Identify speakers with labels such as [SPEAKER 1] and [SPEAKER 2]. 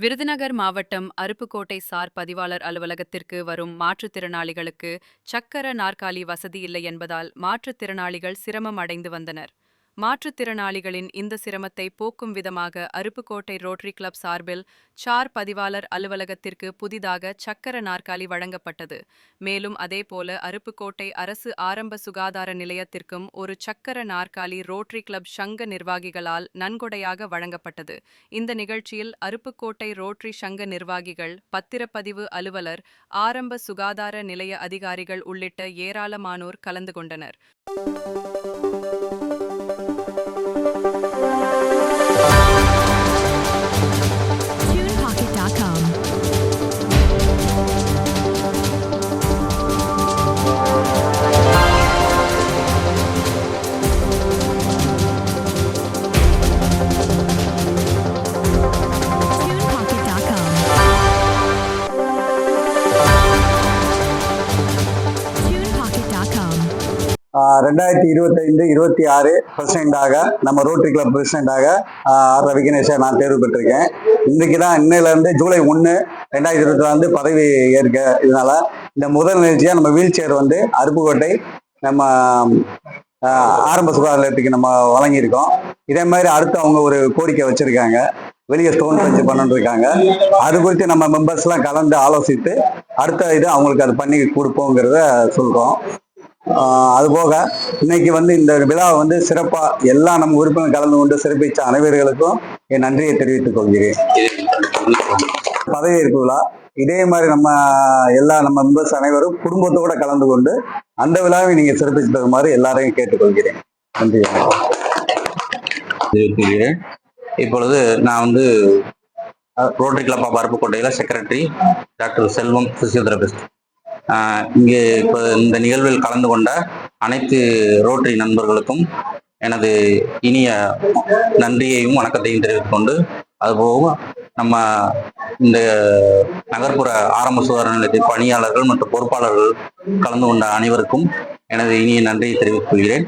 [SPEAKER 1] விருதுநகர் மாவட்டம் அருப்புக்கோட்டை சார் பதிவாளர் அலுவலகத்திற்கு வரும் மாற்றுத்திறனாளிகளுக்கு சக்கர நாற்காலி வசதி இல்லை என்பதால் மாற்றுத்திறனாளிகள் சிரமம் அடைந்து வந்தனர். மாற்றுத்திறனாளிகளின் இந்த சிரமத்தை போக்கும் விதமாக அருப்புக்கோட்டை ரோட்டரி கிளப் சார்பில் சார் பதிவாளர் அலுவலகத்திற்கு புதிதாக சக்கர நாற்காலி வழங்கப்பட்டது. மேலும் அதேபோல அருப்புக்கோட்டை அரசு ஆரம்ப சுகாதார நிலையத்திற்கும் ஒரு சக்கர நாற்காலி ரோட்டரி கிளப் சங்க நிர்வாகிகளால் நன்கொடையாக வழங்கப்பட்டது. இந்த நிகழ்ச்சியில் அருப்புக்கோட்டை ரோட்டரி சங்க நிர்வாகிகள் பத்திரப்பதிவு அலுவலர் ஆரம்ப சுகாதார நிலைய அதிகாரிகள் உள்ளிட்ட ஏராளமானோர் கலந்து கொண்டனர்.
[SPEAKER 2] ரெண்டாயிரத்தி இருபத்தைந்து இருபத்தி ஆறு பிரசிடெண்டாக நம்ம ரோட்டரி கிளப் பிரசிடெண்டாக ஆர் ரவி கணேசன் நான் தேர்வு பெற்றிருக்கேன். இன்றைக்கு தான் இன்னிலேருந்து ஜூலை ஒன்று ரெண்டாயிரத்தி இருபத்தி வந்து பதவி ஏற்க இதனால இந்த முதல் நிகழ்ச்சியாக நம்ம வீல் சேர் வந்து அருப்புக்கோட்டை நம்ம ஆரம்ப சுகாதார நிலையத்துக்கு நம்ம வழங்கியிருக்கோம். இதே மாதிரி அடுத்து அவங்க ஒரு கோரிக்கை வச்சிருக்காங்க. வெளியே ஸ்டோன் வச்சு பண்ணிட்டு இருக்காங்க. அது குறித்து நம்ம மெம்பர்ஸ்லாம் கலந்து ஆலோசித்து அடுத்த இது அவங்களுக்கு அது பண்ணி கொடுப்போங்கிறத சொல்றோம். ஆஹ் அது போக இன்னைக்கு வந்து இந்த விழாவை வந்து சிறப்பா எல்லா நம்ம உறுப்பினர் கலந்து கொண்டு சிறப்பித்த அனைவர்களுக்கும் என் நன்றியை தெரிவித்துக் கொள்கிறேன். பதவியேற்பு விழா. இதே மாதிரி நம்ம எல்லா நம்ம மெம்பர்ஸ் அனைவரும் குடும்பத்தோட கலந்து கொண்டு அந்த விழாவை நீங்க சிறப்பித்து தருமாறு எல்லாரையும் கேட்டுக்கொள்கிறேன் நன்றி.
[SPEAKER 3] இப்பொழுது நான் வந்து ரோட்டரி கிளப் ஆஃப் அருப்புக்கோட்டையில் செக்ரட்டரி டாக்டர் செல்வம் பிசியோதெரபிஸ்ட் இங்கே இப்போ இந்த நிகழ்வில் கலந்து கொண்ட அனைத்து ரோட்டரி நண்பர்களுக்கும் எனது இனிய நன்றியையும் வணக்கத்தையும் தெரிவித்துக் கொண்டு அதுபோக நம்ம இந்த நகர்ப்புற ஆரம்ப சுகாதார நிலையத்தின் பணியாளர்கள் மற்றும் பொறுப்பாளர்கள் கலந்து கொண்ட அனைவருக்கும் எனது இனிய நன்றியை தெரிவித்துக் கொள்கிறேன்.